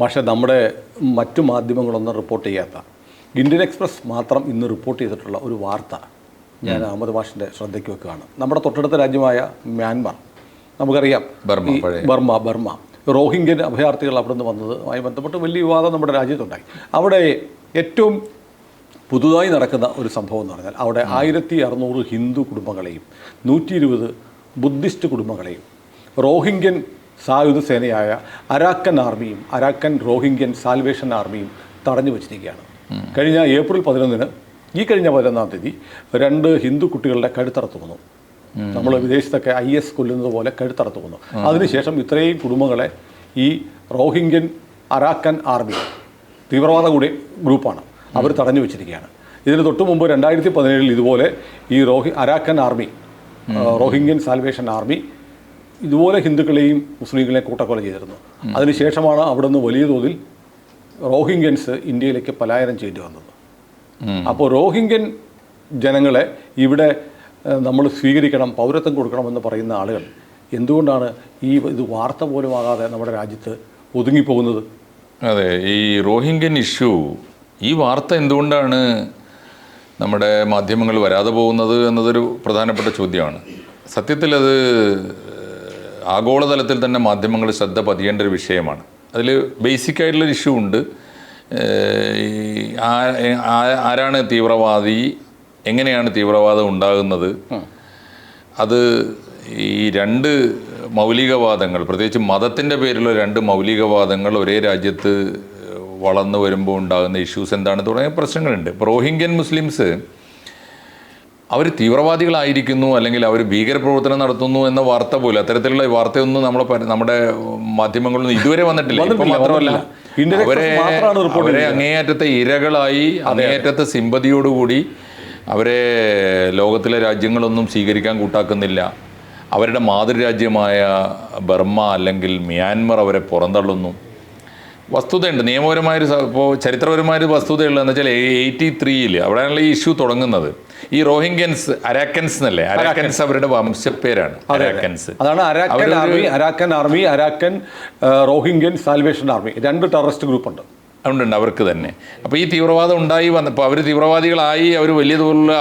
പക്ഷേ നമ്മുടെ മറ്റു മാധ്യമങ്ങളൊന്നും റിപ്പോർട്ട് ചെയ്യാത്ത. ഇന്ത്യൻ എക്സ്പ്രസ് മാത്രം ഇന്ന് റിപ്പോർട്ട് ചെയ്തിട്ടുള്ള ഒരു വാർത്ത ഞാൻ അഹമ്മദ് ഭാഷിന്റെ ശ്രദ്ധയ്ക്ക് വെക്കുകയാണ്. നമ്മുടെ തൊട്ടടുത്ത രാജ്യമായ മ്യാൻമാർ. നമുക്കറിയാം ബർമ, ബർമ റോഹിംഗ്യൻ അഭയാർത്ഥികൾ അവിടെ നിന്ന് വന്നതുമായി ബന്ധപ്പെട്ട് വലിയ വിവാദം നമ്മുടെ രാജ്യത്തുണ്ടായി. അവിടെ ഏറ്റവും പുതുതായി നടക്കുന്ന ഒരു സംഭവം എന്ന് പറഞ്ഞാൽ അവിടെ ആയിരത്തി അറുന്നൂറ് ഹിന്ദു കുടുംബങ്ങളെയും നൂറ്റി ഇരുപത് ബുദ്ധിസ്റ്റ് കുടുംബങ്ങളെയും റോഹിംഗ്യൻ സായുധ സേനയായ അരാക്കൻ ആർമിയും അരാക്കൻ റോഹിംഗ്യൻ സാൽവേഷൻ ആർമിയും തടഞ്ഞു വച്ചിരിക്കുകയാണ്. കഴിഞ്ഞ ഏപ്രിൽ പതിനൊന്നിന് ഈ കഴിഞ്ഞ പതിനൊന്നാം തീയതി രണ്ട് ഹിന്ദു കുട്ടികളുടെ കഴുത്തറത്ത് വന്നു. നമ്മൾ വിദേശത്തൊക്കെ ഐ എസ് കൊല്ലുന്നത് പോലെ കഴുത്തറത്ത് വന്നു. അതിനുശേഷം ഇത്രയും കുടുംബങ്ങളെ ഈ റോഹിംഗ്യൻ അരാക്കൻ ആർമി തീവ്രവാദ കൂടി ഗ്രൂപ്പാണ്. അവർ തടഞ്ഞു വെച്ചിരിക്കുകയാണ്. ഇതിന് തൊട്ട് മുമ്പ് രണ്ടായിരത്തി പതിനേഴിൽ ഇതുപോലെ ഈ റോഹി Arakan army Rohingya salvation army ഇതുപോലെ ഹിന്ദുക്കളെയും മുസ്ലിങ്ങളെയും കൂട്ടക്കൊല ചെയ്തിരുന്നു. അതിനുശേഷമാണ് അവിടുന്ന് വലിയ തോതിൽ റോഹിംഗ്യൻസ് ഇന്ത്യയിലേക്ക് പലായനം ചെയ്യേണ്ടി വന്നത്. അപ്പോൾ റോഹിംഗ്യൻ ജനങ്ങളെ ഇവിടെ നമ്മൾ സ്വീകരിക്കണം പൗരത്വം കൊടുക്കണമെന്ന് പറയുന്ന ആളുകൾ എന്തുകൊണ്ടാണ് ഈ ഇത് വാർത്ത പോലും ആകാതെ നമ്മുടെ രാജ്യത്ത് ഒതുങ്ങിപ്പോകുന്നത്? അതെ ഈ റോഹിംഗ്യൻ ഇഷ്യൂ ഈ വാർത്ത എന്തുകൊണ്ടാണ് നമ്മുടെ മാധ്യമങ്ങൾ വരാതെ പോകുന്നത് എന്നതൊരു പ്രധാനപ്പെട്ട ചോദ്യമാണ്. സത്യത്തിൽ അത് ആഗോളതലത്തിൽ തന്നെ മാധ്യമങ്ങൾ ശ്രദ്ധ പതിയേണ്ട ഒരു വിഷയമാണ്. അതിൽ ബേസിക് ആയിട്ടുള്ളൊരു ഇഷ്യൂ ഉണ്ട്. ആരാണ് തീവ്രവാദി? എങ്ങനെയാണ് തീവ്രവാദം ഉണ്ടാകുന്നത്? അത് ഈ രണ്ട് മൗലികവാദങ്ങൾ പ്രത്യേകിച്ച് മതത്തിന്റെ പേരിലുള്ള രണ്ട് മൗലികവാദങ്ങൾ ഒരേ രാജ്യത്ത് വളർന്നു വരുമ്പോൾ ഉണ്ടാകുന്ന ഇഷ്യൂസ് എന്താണ് തുടങ്ങിയ പ്രശ്നങ്ങളുണ്ട്. ഇപ്പോൾ റോഹിംഗ്യൻ മുസ്ലിംസ് അവർ തീവ്രവാദികളായിരിക്കുന്നു അല്ലെങ്കിൽ അവർ ഭീകരപ്രവർത്തനം നടത്തുന്നു എന്ന വാർത്ത പോലും അത്തരത്തിലുള്ള വാർത്തയൊന്നും നമ്മളെ നമ്മുടെ മാധ്യമങ്ങളൊന്നും ഇതുവരെ വന്നിട്ടില്ല. ഇപ്പം മാത്രമല്ല അവരെ അവരെ അങ്ങേയറ്റത്തെ ഇരകളായി അങ്ങേയറ്റത്തെ സിമ്പതിയോടുകൂടി അവരെ ലോകത്തിലെ രാജ്യങ്ങളൊന്നും സ്വീകരിക്കാൻ കൂട്ടാക്കുന്നില്ല. അവരുടെ മാതൃരാജ്യമായ ബർമ്മ അല്ലെങ്കിൽ മ്യാൻമർ അവരെ പുറന്തള്ളുന്നു. വസ്തുതയുണ്ട്. നിയമപരമായൊരു ഇപ്പോൾ ചരിത്രപരമായൊരു വസ്തുതയുള്ളതെന്ന് വെച്ചാൽ എയ്റ്റി ത്രീയിൽ അവിടെയാണല്ലോ ഈ ഇഷ്യൂ തുടങ്ങുന്നത്. ഈ റോഹിംഗ്യൻസ് അരാക്കൻസ് എന്നല്ലേ? അരാക്കൻസ് അവരുടെ വംശപ്പേരാണ്. അരാക്കൻസ്. അതാണ് Arakan army Arakan army Arakan Rohingya salvation army. രണ്ട് ടെററിസ്റ്റ് ഗ്രൂപ്പുണ്ട്. അതുകൊണ്ടുണ്ട് അവർക്ക് തന്നെ. അപ്പോൾ ഈ തീവ്രവാദം ഉണ്ടായി വന്നപ്പോൾ അവർ തീവ്രവാദികളായി അവർ വലിയ തോതിലുള്ള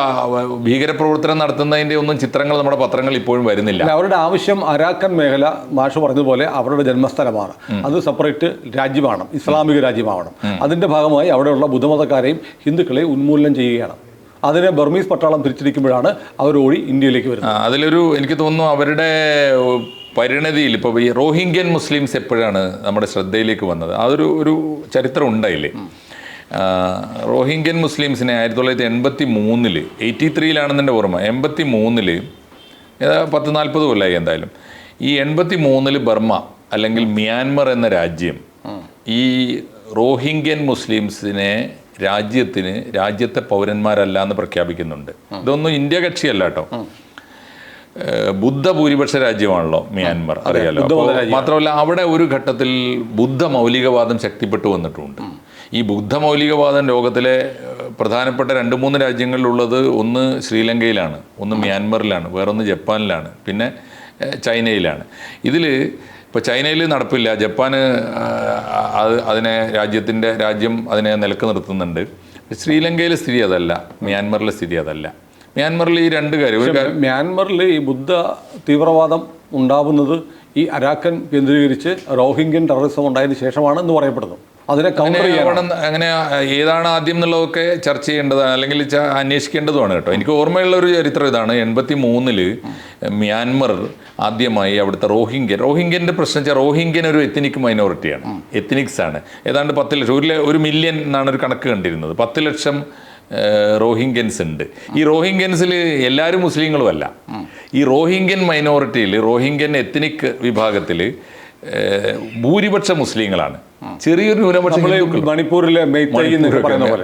ഭീകരപ്രവർത്തനം നടത്തുന്നതിന്റെ ഒന്നും ചിത്രങ്ങൾ നമ്മുടെ പത്രങ്ങൾ ഇപ്പോഴും വരുന്നില്ല. അവരുടെ ആവശ്യം അരാക്കൻ മേഖല മാഷ് പറഞ്ഞതുപോലെ അവരുടെ ജന്മസ്ഥലമാണ്. അത് സെപ്പറേറ്റ് രാജ്യമാണ് ഇസ്ലാമിക രാജ്യമാവണം അതിന്റെ ഭാഗമായി അവിടെയുള്ള ബുദ്ധമതക്കാരെയും ഹിന്ദുക്കളെയും ഉന്മൂലനം ചെയ്യുകയാണ്. അതിനെ ബർമീസ് പട്ടാളം തിരിച്ചിരിക്കുമ്പോഴാണ് അവർ ഓടി ഇന്ത്യയിലേക്ക് വരുന്നത്. അതിലൊരു എനിക്ക് തോന്നുന്നു അവരുടെ പരിണതിയിൽ ഇപ്പോൾ ഈ റോഹിംഗ്യൻ മുസ്ലിംസ് എപ്പോഴാണ് നമ്മുടെ ശ്രദ്ധയിലേക്ക് വന്നത്? അതൊരു ഒരു ചരിത്രം ഉണ്ടായില്ലേ? റോഹിംഗ്യൻ മുസ്ലിംസിനെ ആയിരത്തി തൊള്ളായിരത്തി എൺപത്തി മൂന്നിൽ എയ്റ്റി ത്രീയിലാണെന്ന് ഓർമ്മ എൺപത്തി മൂന്നിൽ ഏതാ പത്ത് നാൽപ്പത് കൊല്ലമായി എന്തായാലും. ഈ എൺപത്തി മൂന്നിൽ ബർമ്മ അല്ലെങ്കിൽ മ്യാൻമർ എന്ന രാജ്യം ഈ റോഹിംഗ്യൻ മുസ്ലിംസിനെ രാജ്യത്തിന് രാജ്യത്തെ പൗരന്മാരല്ല എന്ന് പ്രഖ്യാപിക്കുന്നുണ്ട് ഇതൊന്നും ഇന്ത്യ കക്ഷിയല്ല കേട്ടോ. ഏഹ് ബുദ്ധ ഭൂരിപക്ഷ രാജ്യമാണല്ലോ മ്യാൻമർ അറിയാലോ. മാത്രമല്ല അവിടെ ഒരു ഘട്ടത്തിൽ ബുദ്ധ മൗലികവാദം ശക്തിപ്പെട്ടു വന്നിട്ടുണ്ട്. ഈ ബുദ്ധ മൗലികവാദം ലോകത്തിലെ പ്രധാനപ്പെട്ട രണ്ട് മൂന്ന് രാജ്യങ്ങളിലുള്ളത് ഒന്ന് ശ്രീലങ്കയിലാണ് ഒന്ന് മ്യാൻമറിലാണ് വേറൊന്ന് ജപ്പാനിലാണ് പിന്നെ ചൈനയിലാണ്. ഇതിൽ ഇപ്പോൾ ചൈനയിൽ നടപ്പില്ല. ജപ്പാന് അത് അതിനെ രാജ്യത്തിന്റെ രാജ്യം അതിനെ നിലയ്ക്ക് നിർത്തുന്നുണ്ട്. ശ്രീലങ്കയിലെ സ്ഥിതി അതല്ല മ്യാൻമറിലെ സ്ഥിതി അതല്ല. മ്യാൻമറിൽ ഈ രണ്ട് കാര്യം ഒരു കാര്യം മ്യാൻമറിൽ ഈ ബുദ്ധ തീവ്രവാദം ഉണ്ടാവുന്നത് ഈ അരാക്കൻ കേന്ദ്രീകരിച്ച് റോഹിംഗ്യൻ ടെററിസം ഉണ്ടായതിനു ശേഷമാണ് എന്ന് പറയപ്പെടുന്നു. അതിനെ കൗണ്ടർ അങ്ങനെ ഏതാണ് ആദ്യം എന്നുള്ളതൊക്കെ ചർച്ച ചെയ്യേണ്ടതാണ് അല്ലെങ്കിൽ അന്വേഷിക്കേണ്ടതുമാണ് കേട്ടോ. എനിക്ക് ഓർമ്മയുള്ള ഒരു ചരിത്രം ഇതാണ്. എൺപത്തി മൂന്നിൽ മ്യാൻമർ ആദ്യമായി അവിടുത്തെ റോഹിംഗ്യൻ റോഹിംഗ്യന്റെ പ്രശ്നം വെച്ചാൽ റോഹിംഗ്യൻ ഒരു എത്തനിക് മൈനോറിറ്റിയാണ് എത്തനിക്സ് ആണ്. ഏതാണ്ട് പത്ത് ലക്ഷം ഒരു ഒരു മില്യൺ എന്നാണ് ഒരു കണക്ക് കണ്ടിരുന്നത്. പത്ത് ലക്ഷം റോഹിംഗ്യൻസ് ഉണ്ട്. ഈ റോഹിംഗ്യൻസിൽ എല്ലാവരും മുസ്ലിങ്ങളുമല്ല. ഈ റോഹിംഗ്യൻ മൈനോറിറ്റിയിൽ റോഹിംഗ്യൻ എത്നിക് വിഭാഗത്തിൽ ഭൂരിപക്ഷ മുസ്ലിങ്ങളാണ്. ചെറിയൊരു ന്യൂനപക്ഷം മണിപ്പൂരിലെ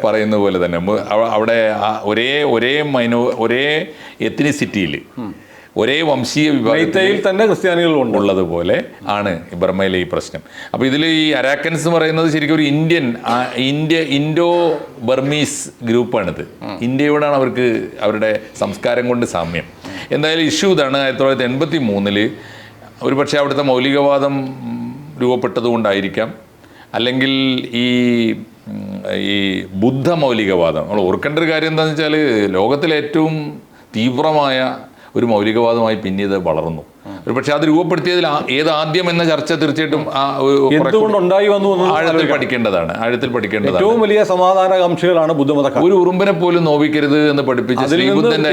പറയുന്ന പോലെ. തന്നെ. അവിടെ ഒരേ ഒരേ മൈനോ ഒരേ എത്തിനിസിറ്റിയിൽ ഒരേ വംശീയ വിഭാഗത്തിൽ തന്നെ ക്രിസ്ത്യാനികളുണ്ട് ഉള്ളതുപോലെ ആണ് ബർമയിലെ ഈ പ്രശ്നം. അപ്പോൾ ഇതിൽ ഈ അരാക്കൻസ് എന്ന് പറയുന്നത് ശരിക്കും ഒരു ഇന്ത്യൻ ഇന്ത്യ ഇൻഡോ ബർമീസ് ഗ്രൂപ്പാണിത്. ഇന്ത്യയോടാണ് അവർക്ക് അവരുടെ സംസ്കാരം കൊണ്ട് സാമ്യം. എന്തായാലും ഇഷ്യൂ ഇതാണ് ആയിരത്തി തൊള്ളായിരത്തി എൺപത്തി മൂന്നിൽ ഒരു പക്ഷേ അവിടുത്തെ മൗലികവാദം രൂപപ്പെട്ടതുകൊണ്ടായിരിക്കാം. അല്ലെങ്കിൽ ഈ ഈ ബുദ്ധ മൗലികവാദം നമ്മൾ ഓർക്കേണ്ട ഒരു കാര്യം എന്താണെന്ന് വെച്ചാൽ ലോകത്തിലെ ഏറ്റവും തീവ്രമായ ഒരു മൗലികവാദമായി പിന്നീട് വളർന്നു. ഒരു പക്ഷേ അത് രൂപപ്പെടുത്തിയതിൽ ഏത് ആദ്യം എന്ന ചർച്ച തീർച്ചയായിട്ടും ആ ഒരു കുറെ എന്തുകൊണ്ട് ഉണ്ടായി വന്നു ആഴത്തിൽ പഠിക്കേണ്ടതാണ് ആഴത്തിൽ പഠിക്കേണ്ടതാണ്. ഏറ്റവും വലിയ സമാധാനകാംക്ഷികളാണ് ബുദ്ധമതക്കാർ. ഒരു ഉറുമ്പിനെ പോലും നോവിക്കരുത് എന്ന് പഠിപ്പിച്ച ശ്രീബുദ്ധന്റെ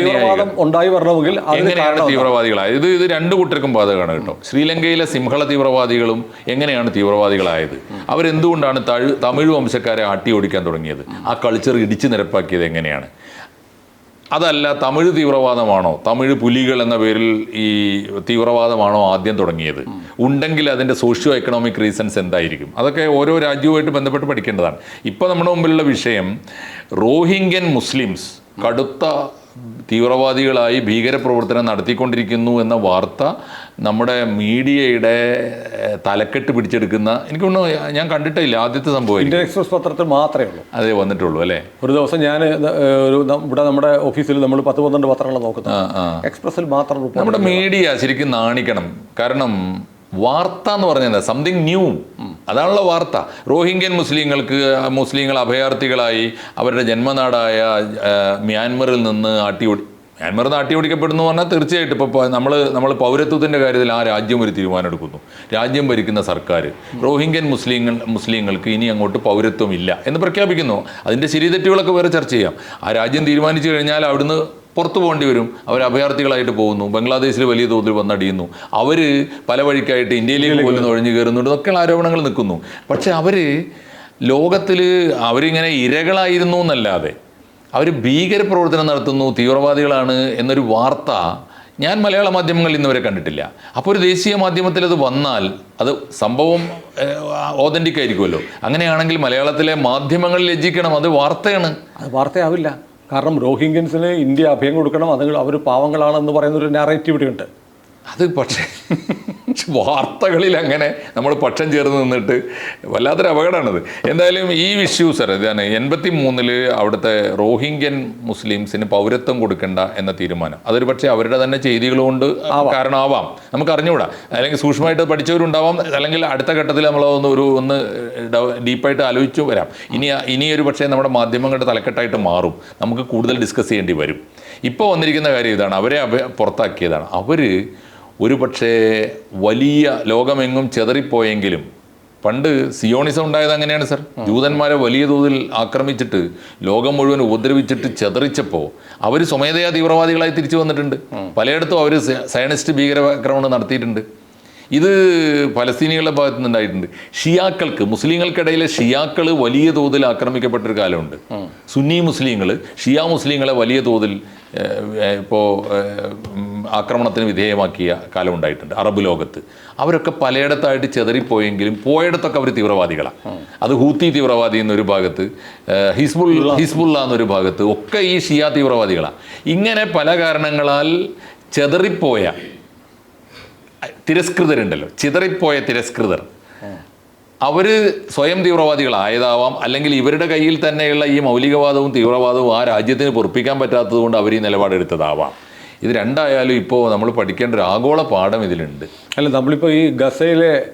ഉണ്ടായി വരണമെങ്കിൽ എങ്ങനെയാണ് തീവ്രവാദികളായത്? ഇത് ഇത് രണ്ടു കൂട്ടർക്കും ബാധകമാണ് കേട്ടോ. ശ്രീലങ്കയിലെ സിംഹള തീവ്രവാദികളും എങ്ങനെയാണ് തീവ്രവാദികളായത്? അവരെന്തുകൊണ്ടാണ് തമിഴ് വംശക്കാരെ ആട്ടി ഓടിക്കാൻ തുടങ്ങിയത്? ആ കൾച്ചർ ഇടിച്ചു നിരപ്പാക്കിയത് എങ്ങനെയാണ്? അതല്ല തമിഴ് തീവ്രവാദമാണോ? തമിഴ് പുലികൾ എന്ന പേരിൽ ഈ തീവ്രവാദമാണോ ആദ്യം തുടങ്ങിയത്? ഉണ്ടെങ്കിൽ അതിന്റെ സോഷ്യോ എക്കണോമിക് റീസൺസ് എന്തായിരിക്കും? അതൊക്കെ ഓരോ രാജ്യവുമായിട്ട് ബന്ധപ്പെട്ട് പഠിക്കേണ്ടതാണ്. ഇപ്പോൾ നമ്മുടെ മുമ്പിലുള്ള വിഷയം റോഹിംഗ്യൻ മുസ്ലിംസ് കടുത്ത തീവ്രവാദികളായി ഭീകരപ്രവർത്തനം നടത്തിക്കൊണ്ടിരിക്കുന്നു എന്ന വാർത്ത നമ്മുടെ മീഡിയയുടെ തലക്കെട്ട് പിടിച്ചെടുക്കുന്ന എനിക്കൊന്നും ഞാൻ കണ്ടിട്ടില്ല ആദ്യത്തെ സംഭവം ഇന്ത്യൻ എക്സ്പ്രസ് പത്രത്തിൽ മാത്രമേ ഉള്ളൂ. അതേ വന്നിട്ടുള്ളൂ അല്ലേ? ഒരു ദിവസം ഞാൻ ഒരു ഇവിടെ നമ്മുടെ ഓഫീസിൽ നമ്മൾ പത്ത് പന്ത്രണ്ട് പത്രങ്ങൾ നോക്കുന്നത്. എക്സ്പ്രസിൽ മാത്രം നമ്മുടെ മീഡിയ ശരിക്കും നാണിക്കണം. കാരണം വാർത്ത എന്ന് പറഞ്ഞത് സംതിങ് ന്യൂ അതാണല്ലോ വാർത്ത. റോഹിംഗ്യൻ മുസ്ലിങ്ങൾക്ക് മുസ്ലിങ്ങൾ അഭയാർത്ഥികളായി അവരുടെ ജന്മനാടായ മ്യാൻമറിൽ നിന്ന് ആട്ടി ഓടി നാട്ടി പിടിക്കപ്പെടുന്നു ഓടിക്കപ്പെടുന്നു പറഞ്ഞാൽ തീർച്ചയായിട്ടും ഇപ്പോൾ നമ്മൾ നമ്മൾ പൗരത്വത്തിന്റെ കാര്യത്തിൽ ആ രാജ്യം ഒരു തീരുമാനം എടുക്കുന്നു രാജ്യം ഭരിക്കുന്ന സർക്കാർ റോഹിംഗ്യൻ മുസ്ലിങ്ങൾ മുസ്ലിങ്ങൾക്ക് ഇനി അങ്ങോട്ട് പൗരത്വം ഇല്ല എന്ന് പ്രഖ്യാപിക്കുന്നു. അതിന്റെ ശരിതെറ്റുകളൊക്കെ വേറെ ചർച്ച ചെയ്യാം. ആ രാജ്യം തീരുമാനിച്ചു കഴിഞ്ഞാൽ അവിടുന്ന് പുറത്തു പോകേണ്ടി വരും. അവർ അഭയാർത്ഥികളായിട്ട് പോകുന്നു. ബംഗ്ലാദേശിൽ വലിയ തോതിൽ വന്നടിയുന്നു. അവർ പല വഴിക്കായിട്ട് ഇന്ത്യയിലേക്ക് പോലും നുഴഞ്ഞു കയറുന്നുണ്ട് എന്നൊക്കെയുള്ള ആരോപണങ്ങൾ നിൽക്കുന്നു. പക്ഷേ അവർ ലോകത്തിൽ അവരിങ്ങനെ ഇരകളായിരുന്നു എന്നല്ലാതെ അവർ ഭീകര പ്രവർത്തനം നടത്തുന്നു തീവ്രവാദികളാണ് എന്നൊരു വാർത്ത ഞാൻ മലയാള മാധ്യമങ്ങളിൽ ഇന്നുവരെ കണ്ടിട്ടില്ല. അപ്പോൾ ഒരു ദേശീയ മാധ്യമത്തിൽ അത് വന്നാൽ അത് സംഭവം ഓതന്റിക് ആയിരിക്കുമല്ലോ. അങ്ങനെയാണെങ്കിൽ മലയാളത്തിലെ മാധ്യമങ്ങൾ ലജ്ജിക്കണം അത് വാർത്തയാണ്. അത് വാർത്തയാവില്ല. കാരണം റോഹിംഗ്യൻസിന് ഇന്ത്യ അഭയം കൊടുക്കണം അത് അവർ പാവങ്ങളാണെന്ന് പറയുന്ന ഒരു നാറേറ്റീവ് ഇവിടെ ഉണ്ട് അത് പക്ഷേ വാർത്തകളിൽ അങ്ങനെ നമ്മൾ പക്ഷം ചേർന്ന് നിന്നിട്ട് വല്ലാത്തൊരു അപകടമാണത്. എന്തായാലും ഈ ഇഷ്യൂ സർ ഇതാണ് എൺപത്തി മൂന്നിൽ അവിടുത്തെ റോഹിംഗ്യൻ മുസ്ലിംസിന് പൗരത്വം കൊടുക്കേണ്ട എന്ന തീരുമാനം. അതൊരു പക്ഷേ അവരുടെ തന്നെ ചെയ്തികൾ കൊണ്ട് കാരണമാവാം. നമുക്ക് അറിഞ്ഞുകൂടാ. അല്ലെങ്കിൽ സൂക്ഷ്മമായിട്ട് പഠിച്ചവരുണ്ടാവാം. അല്ലെങ്കിൽ അടുത്ത ഘട്ടത്തിൽ നമ്മൾ ഒന്ന് ഒരു ഒന്ന് ഡീപ്പായിട്ട് ആലോചിച്ചു വരാം. ഇനി ഇനി ഒരു പക്ഷേ നമ്മുടെ മാധ്യമങ്ങളുടെ തലക്കെട്ടായിട്ട് മാറും. നമുക്ക് കൂടുതൽ ഡിസ്കസ് ചെയ്യേണ്ടി വരും. ഇപ്പോൾ വന്നിരിക്കുന്ന കാര്യം ഇതാണ്. അവരെ പുറത്താക്കിയതാണ്. അവർ ഒരു പക്ഷേ വലിയ ലോകമെങ്ങും ചെതറിപ്പോയെങ്കിലും പണ്ട് സിയോണിസം ഉണ്ടായത് അങ്ങനെയാണ് സർ. ജൂതന്മാരെ വലിയ തോതിൽ ആക്രമിച്ചിട്ട് ലോകം മുഴുവൻ ഉപദ്രവിച്ചിട്ട് ചെതറിച്ചപ്പോൾ അവർ സ്വമേധയാ തീവ്രവാദികളായി തിരിച്ചു വന്നിട്ടുണ്ട്. പലയിടത്തും അവർ സയനിസ്റ്റ് ഭീകരാക്രമണം നടത്തിയിട്ടുണ്ട്. ഇത് പലസ്തീനികളുടെ ഭാഗത്തു നിന്നുണ്ടായിട്ടുണ്ട്. ഷിയാക്കൾക്ക് മുസ്ലിങ്ങൾക്കിടയിലെ ഷിയാക്കൾ വലിയ തോതിൽ ആക്രമിക്കപ്പെട്ടൊരു കാലമുണ്ട്. സുന്നി മുസ്ലിങ്ങൾ ഷിയ മുസ്ലിങ്ങളെ വലിയ തോതിൽ ഇപ്പോൾ ആക്രമണത്തിന് വിധേയമാക്കിയ കാലം ഉണ്ടായിട്ടുണ്ട് അറബ് ലോകത്ത്. അവരൊക്കെ പലയിടത്തായിട്ട് ചെതറിപ്പോയെങ്കിലും പോയിടത്തൊക്കെ അവർ തീവ്രവാദികളാണ് അത് ഹൂത്തി തീവ്രവാദി എന്നൊരു ഭാഗത്ത് ഹിസ്ബുൾ ഹിസ്ബുള്ള. എന്നൊരു ഭാഗത്ത് ഒക്കെ ഈ ഷിയ തീവ്രവാദികളാണ് ഇങ്ങനെ പല കാരണങ്ങളാൽ ചെതറിപ്പോയ തിരസ്കൃതരുണ്ടല്ലോ ചിതറിപ്പോയ തിരസ്കൃതർ. അവർ സ്വയം തീവ്രവാദികളായതാവാം അല്ലെങ്കിൽ ഇവരുടെ കയ്യിൽ തന്നെയുള്ള ഈ മൗലികവാദവും തീവ്രവാദവും ആ രാജ്യത്തിന് പൊറപ്പിക്കാൻ പറ്റാത്തത് കൊണ്ട് അവർ ഈ നിലപാടെടുത്തതാവാം. ഇത് രണ്ടായാലും ഇപ്പോൾ നമ്മൾ പഠിക്കേണ്ട ഒരു ആഗോള പാഠം ഇതിലുണ്ട്. അല്ല നമ്മളിപ്പോൾ ഈ ഗസയിലെ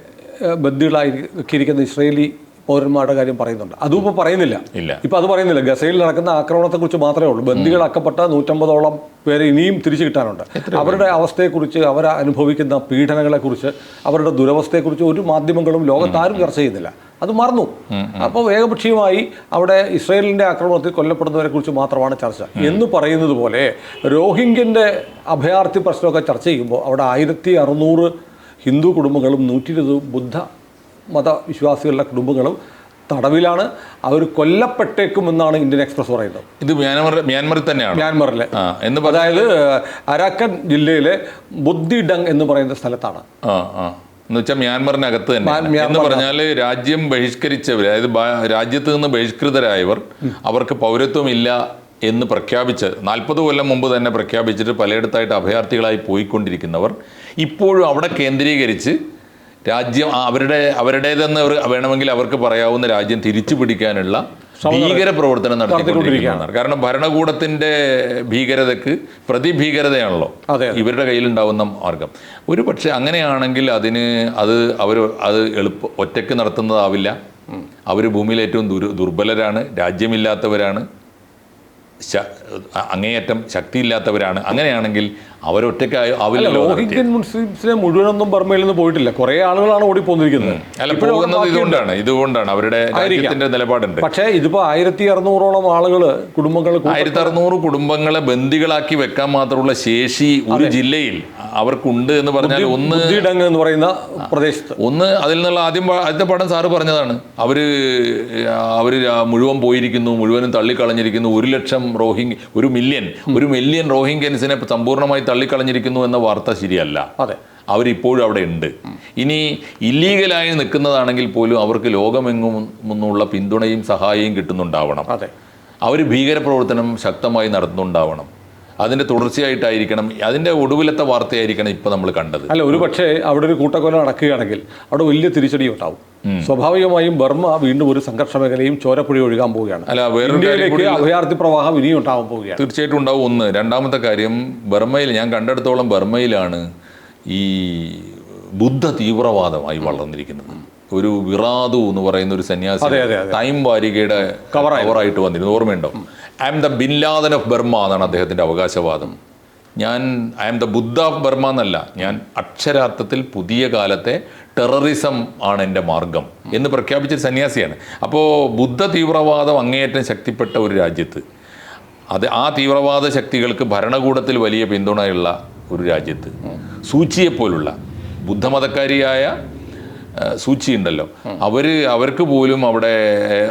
ബന്ദികളായിരിക്കുന്ന ഇസ്രയേലി പൗരന്മാരുടെ കാര്യം പറയുന്നുണ്ട്. അതും ഇപ്പോൾ പറയുന്നില്ല. ഇല്ല. ഇപ്പോൾ അത് പറയുന്നില്ല. ഗസയിൽ നടക്കുന്ന ആക്രമണത്തെക്കുറിച്ച് മാത്രമേ ഉള്ളൂ. ബന്ദികളാക്കപ്പെട്ട നൂറ്റമ്പതോളം പേരെ ഇനിയും തിരിച്ചു കിട്ടാനുണ്ട്. അവരുടെ അവസ്ഥയെക്കുറിച്ച് അവർ അനുഭവിക്കുന്ന പീഡനങ്ങളെക്കുറിച്ച് അവരുടെ ദുരവസ്ഥയെക്കുറിച്ച് ഒരു മാധ്യമങ്ങളും ലോകത്താരും ചർച്ച ചെയ്യുന്നില്ല. അത് മറന്നു. അപ്പോൾ ഏകപക്ഷീയമായി അവിടെ ഇസ്രയേലിന്റെ ആക്രമണത്തിൽ കൊല്ലപ്പെടുന്നവരെ കുറിച്ച് മാത്രമാണ് ചർച്ച. എന്ന് പറയുന്നത് പോലെ രോഹിംഗ്യന്റെ അഭയാർത്ഥി പ്രശ്നമൊക്കെ ചർച്ച ചെയ്യുമ്പോൾ അവിടെ ആയിരത്തി അറുന്നൂറ് ഹിന്ദു കുടുംബങ്ങളും നൂറ്റി ഇരുപത് ബുദ്ധ മതവിശ്വാസികളുടെ കുടുംബങ്ങളും തടവിലാണ് അവർ കൊല്ലപ്പെട്ടേക്കുമെന്നാണ് ഇന്ത്യൻ എക്സ്പ്രസ് പറയുന്നത്. ഇത് മ്യാൻമർ മ്യാൻമറിൽ തന്നെയാണ്? മ്യാൻമറിലെ. എന്ന് അതായത് അരാക്കൻ ജില്ലയിലെ ബുദ്ധിഡങ് എന്ന് പറയുന്ന സ്ഥലത്താണ്. എന്ന് വെച്ചാൽ മ്യാൻമറിനകത്ത് തന്നെ. എന്ന് പറഞ്ഞാൽ രാജ്യം ബഹിഷ്കരിച്ചവർ അതായത് രാജ്യത്ത് നിന്ന് ബഹിഷ്കൃതരായവർ അവർക്ക് പൗരത്വമില്ല എന്ന് പ്രഖ്യാപിച്ച് നാൽപ്പത് കൊല്ലം മുമ്പ് തന്നെ പ്രഖ്യാപിച്ചിട്ട് പലയിടത്തായിട്ട് അഭയാർത്ഥികളായി പോയിക്കൊണ്ടിരിക്കുന്നവർ ഇപ്പോഴും അവിടെ കേന്ദ്രീകരിച്ച് രാജ്യം അവരുടെ അവരുടേതെന്ന് വേണമെങ്കിൽ അവർക്ക് പറയാവുന്ന രാജ്യം തിരിച്ചു പിടിക്കാനുള്ള ഭീകര പ്രവർത്തനം നടത്തിക്കൊണ്ടിരിക്കുകയാണ്. കാരണം ഭരണകൂടത്തിന്റെ ഭീകരതക്ക് പ്രതിഭീകരതയാണല്ലോ. ഇവരുടെ കയ്യിലുണ്ടാവുന്ന മാർഗം. ഒരു പക്ഷേ അങ്ങനെയാണെങ്കിൽ അതിന് അത് അവർ അത് എളുപ്പ ഒറ്റയ്ക്ക് നടത്തുന്നതാവില്ല. അവർ ഭൂമിയിൽ ഏറ്റവും ദുർ ദുർബലരാണ് രാജ്യമില്ലാത്തവരാണ്. അങ്ങേയറ്റം ശക്തിയില്ലാത്തവരാണ്. അങ്ങനെയാണെങ്കിൽ അവരൊറ്റയ്ക്കായി ആവില്ലല്ലോ. മുസ്ലിംസിനെ മുഴുവനൊന്നും ബർമയിൽ നിന്ന് പോയിട്ടില്ല. കുറെ ആളുകളാണ് ഓടി പോന്നിരിക്കുന്നത് പോകുന്നത് ഇതുകൊണ്ടാണ്. ഇതുകൊണ്ടാണ്. അവരുടെ രാജ്യത്തിന്റെ നിലപാടുണ്ട്. പക്ഷേ ഇതിപ്പോ ആയിരത്തി അറുന്നൂറോളം ആളുകൾ കുടുംബങ്ങൾ ആയിരത്തി അറുന്നൂറ് കുടുംബങ്ങളെ ബന്ദികളാക്കി വെക്കാൻ മാത്രമുള്ള ശേഷി ഒരു ജില്ലയിൽ അവർക്കുണ്ട് എന്ന് പറഞ്ഞാൽ ഒന്ന് എന്ന് പറയുന്ന പ്രദേശത്ത്. ഒന്ന് അതിൽ നിന്നുള്ള ആദ്യം ആദ്യത്തെ പടം സാറ് പറഞ്ഞതാണ്. അവർ അവർ മുഴുവൻ പോയിരിക്കുന്നു മുഴുവനും തള്ളിക്കളഞ്ഞിരിക്കുന്നു. ഒരു ലക്ഷം റോഹിംഗ് ഒരു മില്യൺ ഒരു മില്യൺ റോഹിംഗ്യൻസിനെ സമ്പൂർണമായി തള്ളിക്കളഞ്ഞിരിക്കുന്നു എന്ന വാർത്ത ശരിയല്ല. അതെ. അവരിപ്പോഴും അവിടെ ഉണ്ട്. ഇനി ഇല്ലീഗലായി നിൽക്കുന്നതാണെങ്കിൽ പോലും അവർക്ക് ലോകമെങ്ങും നിന്നുള്ള പിന്തുണയും സഹായവും കിട്ടുന്നുണ്ടാവണം. അതെ. അവർ ഭീകരപ്രവർത്തനം ശക്തമായി നടത്തുന്നുണ്ടാവണം. അതിന്റെ തുടർച്ചയായിട്ടായിരിക്കണം അതിന്റെ ഒടുവിലത്തെ വാർത്തയായിരിക്കണം ഇപ്പൊ നമ്മൾ കണ്ടത്. അല്ല ഒരു പക്ഷേ അവിടെ ഒരു കൂട്ടക്കൊല നടക്കുകയാണെങ്കിൽ അവിടെ വലിയ തിരിച്ചടി ഉണ്ടാവും. സ്വാഭാവികമായും ബർമ്മ വീണ്ടും ഒരു സംഘർഷ മേഖലയും ചോരപ്പുഴ ഒഴുകാൻ പോവുകയാണ്. അല്ല വേറൊരു അഭയാർത്ഥി പ്രവാഹം ഇനിയും ഉണ്ടാവാൻ പോവുകയാണ്. തീർച്ചയായിട്ടും ഉണ്ടാവും. ഒന്ന് രണ്ടാമത്തെ കാര്യം ബർമ്മയിൽ ഞാൻ കണ്ടെടുത്തോളം ബർമ്മയിലാണ് ഈ ബുദ്ധ തീവ്രവാദമായി വളർന്നിരിക്കുന്നത്. ഒരു വിറാദു എന്ന് പറയുന്ന ഒരു സന്യാസി. ടൈം വാരികയുടെ കവറായി. കവറായിട്ട് വന്നിരുന്നു. ഓർമ്മയുണ്ടോ? I'm the Bin Laden of Burma എന്നാണ് അദ്ദേഹത്തിന്റെ അവകാശവാദം. ഞാൻ I'm the Buddha of Burma എന്നല്ല. ഞാൻ അക്ഷരാർത്ഥത്തിൽ പുതിയ കാലത്തെ ടെററിസം ആണ് എന്റെ മാർഗം എന്ന് പ്രഖ്യാപിച്ച ഒരു സന്യാസിയാണ്. അപ്പോൾ ബുദ്ധ തീവ്രവാദം അങ്ങേയറ്റം ശക്തിപ്പെട്ട ഒരു രാജ്യത്ത്. അത് ആ തീവ്രവാദ ശക്തികൾക്ക് ഭരണകൂടത്തിൽ വലിയ പിന്തുണയുള്ള ഒരു രാജ്യത്ത്. സൂചിയെപ്പോലുള്ള ബുദ്ധമതക്കാരിയായ സൂചി ഉണ്ടല്ലോ അവർ അവർക്ക് പോലും അവിടെ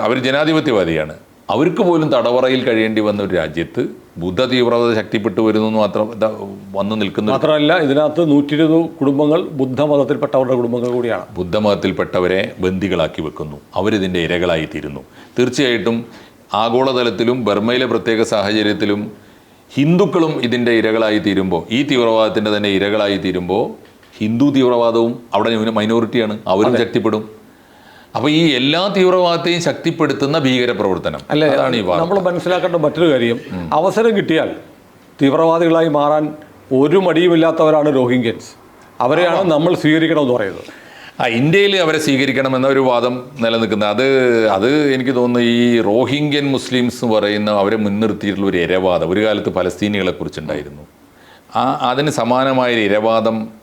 അവർ ജനാധിപത്യവാദിയാണ്. അവർക്ക് പോലും തടവറയിൽ കഴിയേണ്ടി വന്ന ഒരു രാജ്യത്ത് ബുദ്ധ തീവ്രത ശക്തിപ്പെട്ടു വരുന്നു എന്ന് മാത്രം വന്നു നിൽക്കുന്നു മാത്രമല്ല ഇതിനകത്ത് നൂറ്റി ഇരുപത് കുടുംബങ്ങൾ ബുദ്ധമതത്തിൽപ്പെട്ടവരുടെ കുടുംബങ്ങൾ കൂടിയാണ്. ബുദ്ധമതത്തിൽപ്പെട്ടവരെ ബന്ദികളാക്കി വെക്കുന്നു. അവരിതിന്റെ ഇരകളായി തീരുന്നു തീർച്ചയായിട്ടും ആഗോളതലത്തിലും ബർമ്മയിലെ പ്രത്യേക സാഹചര്യത്തിലും ഹിന്ദുക്കളും ഇതിന്റെ ഇരകളായി തീരുമ്പോൾ ഈ തീവ്രവാദത്തിന്റെ തന്നെ ഇരകളായി തീരുമ്പോൾ ഹിന്ദു തീവ്രവാദവും അവിടെ മൈനോറിറ്റിയാണ്. അവരും ശക്തിപ്പെടും. അപ്പോൾ ഈ എല്ലാ തീവ്രവാദത്തെയും ശക്തിപ്പെടുത്തുന്ന ഭീകര പ്രവർത്തനം അല്ല നമ്മൾ മനസ്സിലാക്കേണ്ട മറ്റൊരു കാര്യം അവസരം കിട്ടിയാൽ തീവ്രവാദികളായി മാറാൻ ഒരു മടിയുമില്ലാത്തവരാണ് റോഹിംഗ്യൻസ്. അവരെയാണ് നമ്മൾ സ്വീകരിക്കണമെന്ന് പറയുന്നത്. ആ ഇന്ത്യയിൽ അവരെ സ്വീകരിക്കണമെന്ന ഒരു വാദം നിലനിൽക്കുന്നത്. അത് അത് എനിക്ക് തോന്നുന്നു ഈ റോഹിംഗ്യൻ മുസ്ലിംസ് എന്ന് പറയുന്ന അവരെ മുൻനിർത്തിയിട്ടുള്ള ഒരു ഇരവാദം. ഒരു കാലത്ത് പലസ്തീനികളെ കുറിച്ചുണ്ടായിരുന്നു. ആ അതിന് സമാനമായ ഇരവാദം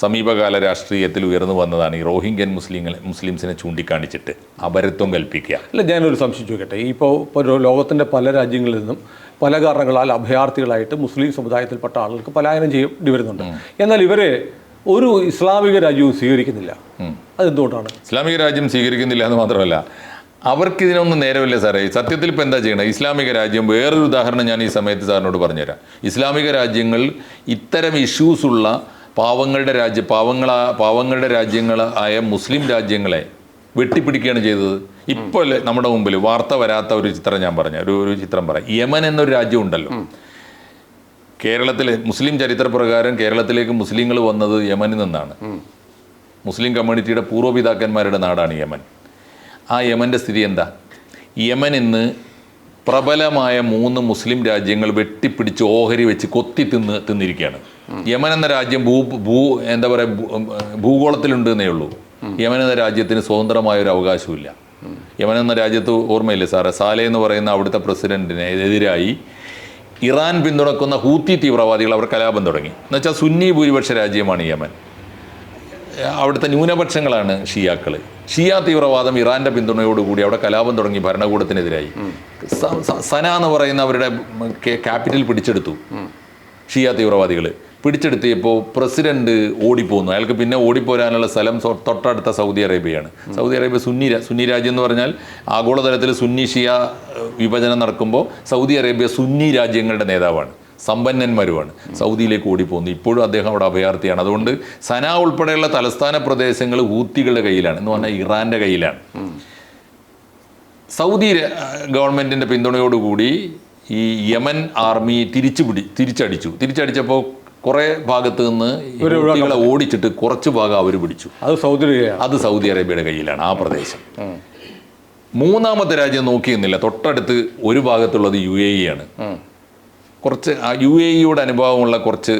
സമീപകാല രാഷ്ട്രീയത്തിൽ ഉയർന്നു വന്നതാണ് ഈ റോഹിംഗ്യൻ മുസ്ലിങ്ങളെ മുസ്ലിംസിനെ ചൂണ്ടിക്കാണിച്ചിട്ട് അപരത്വം കൽപ്പിക്കുക. അല്ല ഞാനൊരു സംശയം ചോദിക്കട്ടെ. ഇപ്പോൾ ഇപ്പോൾ ലോകത്തിന്റെ പല രാജ്യങ്ങളിൽ നിന്നും പല കാരണങ്ങളാൽ അഭയാർത്ഥികളായിട്ട് മുസ്ലിം സമുദായത്തിൽപ്പെട്ട ആളുകൾക്ക് പലായനം ചെയ്യേണ്ടി വരുന്നുണ്ട്. എന്നാൽ ഇവരെ ഒരു ഇസ്ലാമിക രാജ്യവും സ്വീകരിക്കുന്നില്ല. അതെന്തുകൊണ്ടാണ്? ഇസ്ലാമിക രാജ്യം സ്വീകരിക്കുന്നില്ല എന്ന് മാത്രമല്ല അവർക്ക് ഇതിനൊന്നും നേരമില്ല സാറേ. സത്യത്തിൽ ഇപ്പോൾ എന്താ ചെയ്യണം? ഇസ്ലാമിക രാജ്യം വേറൊരു ഉദാഹരണം ഞാൻ ഈ സമയത്ത് സാറിനോട് പറഞ്ഞുതരാം. ഇസ്ലാമിക രാജ്യങ്ങൾ ഇത്തരം ഇഷ്യൂസ് ഉള്ള പാവങ്ങളുടെ രാജ്യ പാവങ്ങളാ പാവങ്ങളുടെ രാജ്യങ്ങൾ ആയ മുസ്ലിം രാജ്യങ്ങളെ വെട്ടിപ്പിടിക്കുകയാണ് ചെയ്തത്. ഇപ്പോൾ നമ്മുടെ മുമ്പിൽ വാർത്ത വരാത്ത ഒരു ചിത്രം ഞാൻ പറഞ്ഞു ഒരു ഒരു ചിത്രം പറയാം. യമൻ എന്നൊരു രാജ്യം ഉണ്ടല്ലോ. കേരളത്തിലെ മുസ്ലിം ചരിത്രപ്രകാരം കേരളത്തിലേക്ക് മുസ്ലിങ്ങൾ വന്നത് യമനിൽ നിന്നാണ്. മുസ്ലിം കമ്മ്യൂണിറ്റിയുടെ പൂർവപിതാക്കന്മാരുടെ നാടാണ് യമൻ. ആ യമന്റെ സ്ഥിതി എന്താ? യമൻ ഇന്ന് പ്രബലമായ മൂന്ന് മുസ്ലിം രാജ്യങ്ങൾ വെട്ടിപ്പിടിച്ച് ഓഹരി വെച്ച് കൊത്തി തിന്ന് തിന്നിരിക്കുകയാണ്. യമൻ എന്ന രാജ്യം ഭൂ ഭൂ എന്താ പറയുക ഭൂഗോളത്തിലുണ്ട് എന്നേ ഉള്ളൂ. യമൻ എന്ന രാജ്യത്തിന് സ്വതന്ത്രമായ ഒരു അവകാശമില്ല യമൻ എന്ന രാജ്യത്ത് ഓർമ്മയില്ലേ സാറേ? സാലെ എന്ന് പറയുന്ന അവിടുത്തെ പ്രസിഡന്റിനെ എതിരായി ഇറാൻ പിന്തുണക്കുന്ന ഹൂത്തി തീവ്രവാദികൾ അവർ കലാപം തുടങ്ങി. എന്നുവെച്ചാൽ സുന്നി ഭൂരിപക്ഷ രാജ്യമാണ് യമൻ. അവിടുത്തെ ന്യൂനപക്ഷങ്ങളാണ് ഷിയാക്കൾ ഷിയ തീവ്രവാദം ഇറാന്റെ പിന്തുണയോടുകൂടി അവിടെ കലാപം തുടങ്ങി ഭരണകൂടത്തിനെതിരായി. സന എന്ന് പറയുന്ന അവരുടെ ക്യാപിറ്റൽ പിടിച്ചെടുത്തു. ഷിയ തീവ്രവാദികൾ പിടിച്ചെടുത്തിയപ്പോൾ പ്രസിഡന്റ് ഓടിപ്പോന്നു. അയാൾക്ക് പിന്നെ ഓടിപ്പോരാനുള്ള സ്ഥലം തൊട്ടടുത്ത സൗദി അറേബ്യയാണ്. സൗദി അറേബ്യ സുന്നി സുന്നി രാജ്യം എന്ന് പറഞ്ഞാൽ ആഗോളതലത്തിൽ സുന്നി ഷിയ വിഭജനം നടക്കുമ്പോൾ സൗദി അറേബ്യ സുന്നി രാജ്യങ്ങളുടെ നേതാവാണ്. സമ്പന്നന്മാരുമാണ്. സൗദിയിലേക്ക് ഓടിപ്പോകുന്നു ഇപ്പോഴും അദ്ദേഹം അവിടെ അഭയാർത്ഥിയാണ്. അതുകൊണ്ട് സന ഉൾപ്പെടെയുള്ള തലസ്ഥാന പ്രദേശങ്ങൾ ഹൂത്തികളുടെ കയ്യിലാണ് എന്ന് പറഞ്ഞാൽ ഇറാന്റെ കയ്യിലാണ്. സൗദി ഗവൺമെന്റിന്റെ പിന്തുണയോടുകൂടി ഈ യമൻ ആർമി തിരിച്ചുപിടി തിരിച്ചടിച്ചു. തിരിച്ചടിച്ചപ്പോൾ കുറേ ഭാഗത്ത് നിന്ന് യുവതികളെ ഓടിച്ചിട്ട് കുറച്ച് ഭാഗം അവർ പിടിച്ചു. അത് സൗദി അത് സൗദി അറേബ്യയുടെ കയ്യിലാണ് ആ പ്രദേശം. മൂന്നാമത്തെ രാജ്യം നോക്കിയെന്നില്ല തൊട്ടടുത്ത് ഒരു ഭാഗത്തുള്ളത് യു എ ഇ ആണ്. കുറച്ച് യു എ ഇയുടെ അനുഭവമുള്ള കുറച്ച്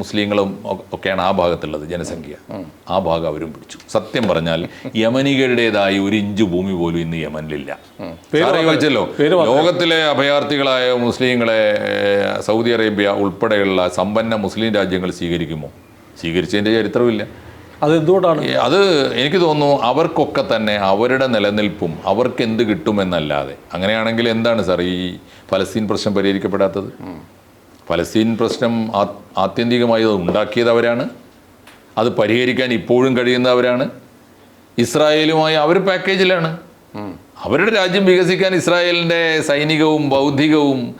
മുസ്ലിങ്ങളും ഒക്കെയാണ് ആ ഭാഗത്തുള്ളത് ജനസംഖ്യ. ആ ഭാഗം അവരും പിടിച്ചു. സത്യം പറഞ്ഞാൽ യമനികളുടേതായ ഒരു ഇഞ്ച് ഭൂമി പോലും ഇന്ന് യമനിലില്ല. ചോദിച്ചല്ലോ ലോകത്തിലെ അഭയാർത്ഥികളായ മുസ്ലിങ്ങളെ സൗദി അറേബ്യ ഉൾപ്പെടെയുള്ള സമ്പന്ന മുസ്ലിം രാജ്യങ്ങൾ സ്വീകരിക്കുമോ? സ്വീകരിച്ചതിന്റെ ചരിത്രമില്ല അത് എന്തുകൊണ്ടാണ് അത് എനിക്ക് തോന്നുന്നു അവർക്കൊക്കെ തന്നെ അവരുടെ നിലനിൽപ്പും അവർക്ക് എന്ത് കിട്ടുമെന്നല്ലാതെ. അങ്ങനെയാണെങ്കിൽ എന്താണ് സാർ ഈ ഫലസ്തീൻ പ്രശ്നം പരിഹരിക്കപ്പെടാത്തത്? ഫലസ്തീൻ പ്രശ്നം ആത്യന്തികമായി അത് ഉണ്ടാക്കിയത് അവരാണ് അത് പരിഹരിക്കാൻ ഇപ്പോഴും കഴിയുന്നവരാണ്. ഇസ്രായേലുമായി അവർ പാക്കേജിലാണ്. അവരുടെ രാജ്യം വികസിക്കാൻ ഇസ്രായേലിന്റെ സൈനികവും ബൗദ്ധികവും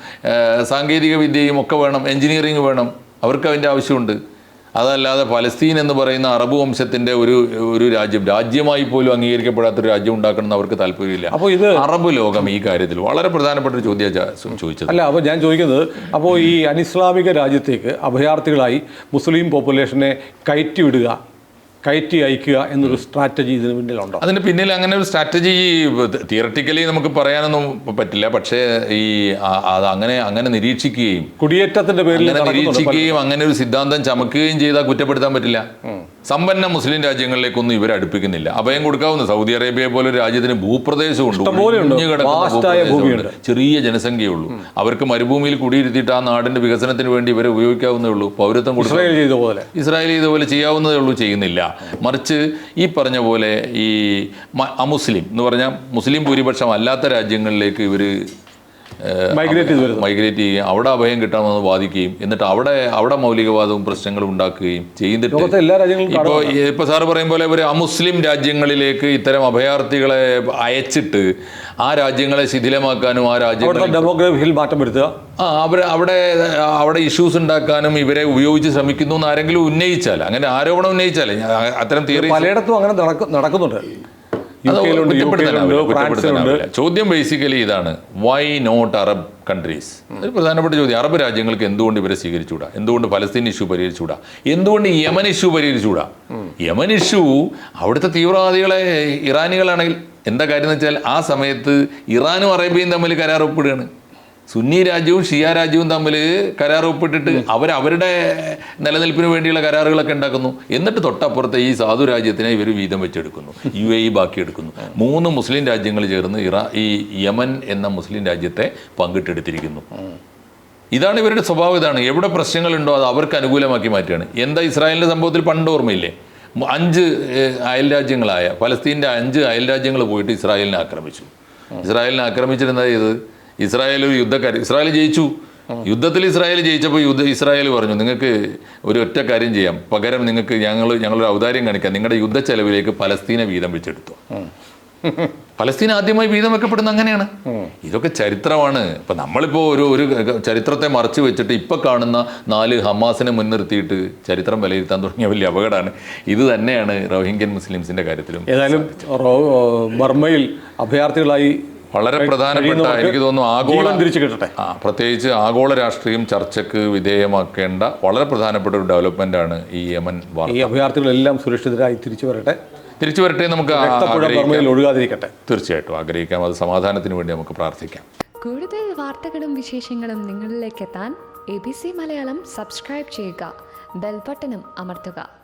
സാങ്കേതിക വിദ്യയും ഒക്കെ വേണം എഞ്ചിനീയറിംഗ് വേണം. അവർക്ക് അതിന്റെ ആവശ്യമുണ്ട്. അതല്ലാതെ പലസ്തീൻ എന്ന് പറയുന്ന അറബ് വംശത്തിന്റെ ഒരു ഒരു രാജ്യം രാജ്യമായി പോലും അംഗീകരിക്കപ്പെടാത്ത ഒരു രാജ്യം ഉണ്ടാക്കണമെന്ന് അവർക്ക് താല്പര്യമില്ല. അപ്പോൾ ഇത് അറബ് ലോകം ഈ കാര്യത്തിൽ വളരെ പ്രധാനപ്പെട്ട ഒരു ചോദ്യം ചോദിച്ചത്. അല്ല അപ്പോൾ ഞാൻ ചോദിക്കുന്നത് അപ്പോൾ ഈ അനിസ്ലാമിക രാജ്യത്തേക്ക് അഭയാർത്ഥികളായി മുസ്ലിം പോപ്പുലേഷനെ കയറ്റിവിടുക കയറ്റി അയക്കുക എന്നൊരു സ്ട്രാറ്റജി ഇതിന് പിന്നിലുണ്ടോ? അതിന് പിന്നിൽ അങ്ങനെ ഒരു സ്ട്രാറ്റജി തിയറട്ടിക്കലി നമുക്ക് പറയാനൊന്നും പറ്റില്ല. പക്ഷേ ഈ അത് അങ്ങനെ അങ്ങനെ നിരീക്ഷിക്കുകയും കുടിയേറ്റത്തിന്റെ പേരിൽ നിരീക്ഷിക്കുകയും അങ്ങനെ ഒരു സിദ്ധാന്തം ചമക്കുകയും ചെയ്താൽ കുറ്റപ്പെടുത്താൻ പറ്റില്ല. സമ്പന്ന മുസ്ലിം രാജ്യങ്ങളിലേക്കൊന്നും ഇവർ അടുപ്പിക്കുന്നില്ല. അഭയം കൊടുക്കാവുന്ന സൗദി അറേബ്യ പോലെ ഒരു രാജ്യത്തിന് ഭൂപ്രദേശമുണ്ട്. ചെറിയ ജനസംഖ്യയുള്ളൂ. അവർക്ക് മരുഭൂമിയിൽ കുടിയിരുത്തിയിട്ട് ആ നാടിന്റെ വികസനത്തിന് വേണ്ടി ഇവരെ ഉപയോഗിക്കാവുന്നേ ഉള്ളൂ. പൗരത്വം കൊടുക്കുക ഇസ്രായേൽ ഇതുപോലെ ചെയ്യാവുന്നതേ ഉള്ളൂ ചെയ്യുന്നില്ല. മറിച്ച് ഈ പറഞ്ഞ പോലെ ഈ അമുസ്ലിം എന്ന് പറഞ്ഞാൽ മുസ്ലിം ഭൂരിപക്ഷം അല്ലാത്ത രാജ്യങ്ങളിലേക്ക് ഇവർ മൈഗ്രേറ്റ് മൈഗ്രേറ്റ് ചെയ്യുകയും അവിടെ അഭയം കിട്ടാമെന്ന് വാദിക്കുകയും എന്നിട്ട് അവിടെ അവിടെ മൗലികവാദവും പ്രശ്നങ്ങളും ഉണ്ടാക്കുകയും ചെയ്യുന്നിട്ട് എല്ലാ രാജ്യങ്ങളും ഇപ്പോൾ ഇപ്പോൾ സാറ് പറയും പോലെ ഒരു അമുസ്ലിം രാജ്യങ്ങളിലേക്ക് ഇത്തരം അഭയാർത്ഥികളെ അയച്ചിട്ട് ആ രാജ്യങ്ങളെ ശിഥിലമാക്കാനും ആ രാജ്യങ്ങളെ ഡെമോഗ്രഫിയിൽ മാറ്റം വരുത്തുക. ആ അവർ അവിടെ അവിടെ ഇഷ്യൂസ് ഉണ്ടാക്കാനും ഇവരെ ഉപയോഗിച്ച് ശ്രമിക്കുന്നു എന്ന് ആരെങ്കിലും ഉന്നയിച്ചാൽ അങ്ങനെ ആരോപണം ഉന്നയിച്ചാൽ അത്തരം തിയറി പലയിടത്തും അങ്ങനെ നടക്കു- നടക്കുന്നുണ്ട്. ഫ്രാൻസിലുണ്ട്. ചോദ്യം ബേസിക്കലി ഇതാണ് വൈ നോട്ട് അറബ് കൺട്രീസ് ഒരു പ്രധാനപ്പെട്ട ചോദ്യം അറബ് രാജ്യങ്ങൾക്ക് എന്തുകൊണ്ട് ഇവരെ സ്വീകരിച്ചുകൂടാ? എന്തുകൊണ്ട് ഫലസ്തീൻ ഇഷ്യൂ പരിഹരിച്ചുകൂടാ? എന്തുകൊണ്ട് യമൻ ഇഷ്യൂ പരിഹരിച്ചുകൂടാ? യമൻ ഇഷ്യൂ അവിടുത്തെ തീവ്രവാദികളെ ഇറാനികളാണെങ്കിൽ എന്താ കാര്യം എന്ന് വെച്ചാൽ ആ സമയത്ത് ഇറാനും അറേബ്യയും തമ്മിൽ കരാർ ഒപ്പിടുകയാണ്. സുന്നി രാജ്യവും ഷിയ രാജ്യവും തമ്മിൽ കരാർ ഒപ്പിട്ടിട്ട് അവർ അവരുടെ നിലനിൽപ്പിന് വേണ്ടിയുള്ള കരാറുകളൊക്കെ ഉണ്ടാക്കുന്നു. എന്നിട്ട് തൊട്ടപ്പുറത്തെ ഈ സാധു രാജ്യത്തിനെ ഇവർ വീതം വെച്ചെടുക്കുന്നു. യു എ ഇ ബാക്കി എടുക്കുന്നു മൂന്ന് മുസ്ലിം രാജ്യങ്ങൾ ചേർന്ന് ഇറാ ഈ യമൻ എന്ന മുസ്ലിം രാജ്യത്തെ പങ്കിട്ടെടുത്തിരിക്കുന്നു. ഇതാണ് ഇവരുടെ സ്വഭാവം ഇതാണ്. എവിടെ പ്രശ്നങ്ങളുണ്ടോ അത് അവർക്ക് അനുകൂലമാക്കി മാറ്റുകയാണ്. എന്താ ഇസ്രായേലിന്റെ സംഭവത്തിൽ പണ്ട് ഓർമ്മയില്ലേ? അഞ്ച് അയൽരാജ്യങ്ങളായ അയൽ രാജ്യങ്ങളായ ഫലസ്തീന്റെ അഞ്ച് അയൽ രാജ്യങ്ങൾ പോയിട്ട് ഇസ്രായേലിനെ ആക്രമിച്ചു. ഇസ്രായേലിനെ ആക്രമിച്ചിരുന്നത് ഇത് ഇസ്രായേൽ യുദ്ധക്കാർ ഇസ്രായേൽ ജയിച്ചു. യുദ്ധത്തിൽ ഇസ്രായേൽ ജയിച്ചപ്പോൾ യുദ്ധ ഇസ്രായേൽ പറഞ്ഞു നിങ്ങൾക്ക് ഒരു ഒറ്റ കാര്യം ചെയ്യാം. പകരം നിങ്ങൾക്ക് ഞങ്ങൾ ഞങ്ങളൊരു ഔദാര്യം കാണിക്കാം. നിങ്ങളുടെ യുദ്ധ ചെലവിലേക്ക് പലസ്തീനെ വീതം വെച്ചെടുത്തു. പലസ്തീൻ ആദ്യമായി വീതം വെക്കപ്പെടുന്ന അങ്ങനെയാണ്. ഇതൊക്കെ ചരിത്രമാണ്. ഇപ്പൊ നമ്മളിപ്പോ ഒരു ഒരു ചരിത്രത്തെ മറച്ചു വെച്ചിട്ട് ഇപ്പൊ കാണുന്ന നാല് ഹമാസിനെ മുൻനിർത്തിയിട്ട് ചരിത്രം വിലയിരുത്താൻ തുടങ്ങിയ വലിയ അപകടമാണ്. ഇത് തന്നെയാണ് റോഹിംഗ്യൻ മുസ്ലിംസിന്റെ കാര്യത്തിലും ഏതായാലും ബർമ്മയിൽ അഭയാർത്ഥികളായി വളരെ പ്രധാനപ്പെട്ട എനിക്ക് തോന്നുന്നു ആഗോള തിരിച്ചു കിട്ടട്ടെ. ആ പ്രത്യേകിച്ച് ആഗോള രാഷ്ട്രീയം ചർച്ചയ്ക്ക് വിധേയമാക്കേണ്ട വളരെ പ്രധാനപ്പെട്ട ഒരു ഡെവലപ്മെന്റ് ആണ് ഈ യമൻ ഈ അഭയാർത്ഥികളെല്ലാം സുരക്ഷിതരായി തിരിച്ചു വരട്ടെ. തിരിച്ചു വരട്ടെ നമുക്ക് ഒഴുകാതിരിക്കട്ടെ. തീർച്ചയായിട്ടും ആഗ്രഹിക്കാം. അത് സമാധാനത്തിന് വേണ്ടി നമുക്ക് പ്രാർത്ഥിക്കാം. കൂടുതൽ വാർത്തകളും വിശേഷങ്ങളും നിങ്ങളിലേക്ക് എത്താൻ A B C Malayalam subscribe ചെയ്യുക. ബെൽബട്ടനും അമർത്തുക.